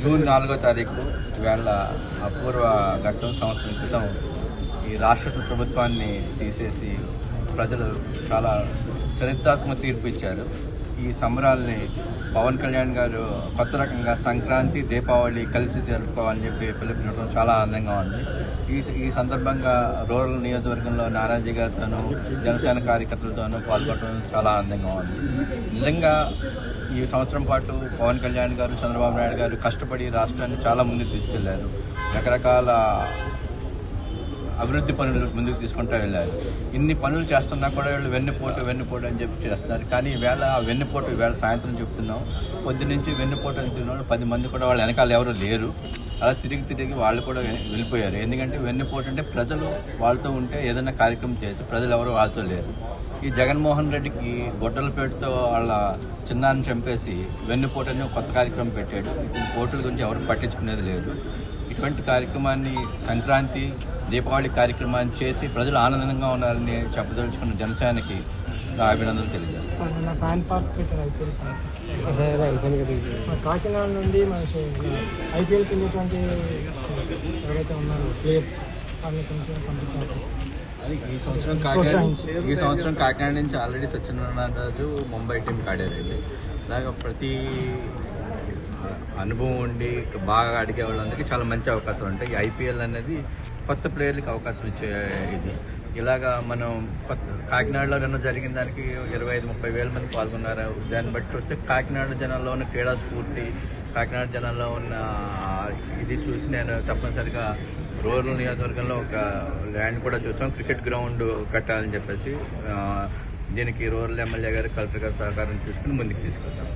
June నాలుగో తారీఖు వేళ అపూర్వ ఘట్టం సంవత్సరం క్రితం ఈ రాష్ట్ర ప్రభుత్వాన్ని తీసేసి ప్రజలు చాలా చరిత్రాత్మక తీర్పు ఇచ్చారు. ఈ సంబరాల్ని పవన్ కళ్యాణ్ గారు కొత్త రకంగా సంక్రాంతి దీపావళి కలిసి జరుపుకోవాలని చెప్పి పిలుపునివ్వడం చాలా ఆనందంగా ఉంది. ఈ ఈ సందర్భంగా రూరల్ నియోజకవర్గంలో నారాజీ గారితోనూ జనసేన కార్యకర్తలతోనూ పాల్గొనడం చాలా ఆనందంగా ఉంది. నిజంగా ఈ సంవత్సరం పాటు పవన్ కళ్యాణ్ గారు చంద్రబాబు నాయుడు గారు కష్టపడి రాష్ట్రాన్ని చాలా ముందుకు తీసుకెళ్ళారు. రకరకాల అభివృద్ధి పనులు ముందుకు తీసుకుంటూ వెళ్ళారు. ఇన్ని పనులు చేస్తున్నా కూడా వీళ్ళు వెన్నుపోటు వెన్నుపోటు అని చెప్పి చేస్తున్నారు. కానీ ఈవేళ ఆ వెన్నుపోటు ఈవేళ సాయంత్రం చెప్తున్నాం. పొద్దు నుంచి వెన్నుపోటు అని తిన్న పది మంది కూడా వాళ్ళ వెనకాల ఎవరు లేరు. అలా తిరిగి తిరిగి వాళ్ళు కూడా వెళ్ళిపోయారు. ఎందుకంటే వెన్నుపోటు అంటే ప్రజలు వాళ్ళతో ఉంటే ఏదైనా కార్యక్రమం చేయొచ్చు. ప్రజలు ఎవరు వాళ్ళతో లేరు. ఈ జగన్మోహన్ రెడ్డికి గొడ్డలపేటతో వాళ్ళ చిన్నాన్ని చంపేసి వెన్నుపోటు అని కొత్త కార్యక్రమం పెట్టాడు. ఈ పోటుల గురించి ఎవరు పట్టించుకునేది లేదు. ఇటువంటి కార్యక్రమాన్ని సంక్రాంతి దీపావళి కార్యక్రమాన్ని చేసి ప్రజలు ఆనందంగా ఉండాలని చెప్పదలుచుకున్న జనసేనకి నా అభినందనలు తెలియజేస్తాను కాకినాడ నుండి మన ఐపీఎల్కి వెళ్ళేటువంటి ఎవరైతే ఉన్నారో ప్లేయర్స్ వాళ్ళని కొంచెం ఈ సంవత్సరం కాకినాడ ఈ సంవత్సరం కాకినాడ నుంచి ఆల్రెడీ సత్యనారాయణ రాజు ముంబై టీంకి ఆడారండి అలాగే ప్రతి అనుభవం ఉండి బాగా అడిగే వాళ్ళందరికీ చాలా మంచి అవకాశాలు ఉంటాయి. ఈ ఐపీఎల్ అనేది కొత్త ప్లేయర్లకి అవకాశం ఇచ్చే ఇది. ఇలాగా మనం కొత్త కాకినాడలో నిన్న జరిగిన దానికి ఇరవై ఐదు ముప్పై వేల మంది పాల్గొన్నారు? దాన్ని బట్టి చూస్తే కాకినాడ జనాల్లో ఉన్న క్రీడా స్ఫూర్తి కాకినాడ జనాల్లో ఉన్న ఇది చూసి నేను తప్పనిసరిగా రూరల్ నియోజకవర్గంలో ఒక ల్యాండ్ కూడా చూసాం క్రికెట్ గ్రౌండ్ కట్టాలని చెప్పేసి దీనికి రూరల్ ఎమ్మెల్యే గారు కలెక్టర్ గారు సహకారం తీసుకుని ముందుకు తీసుకొస్తాం.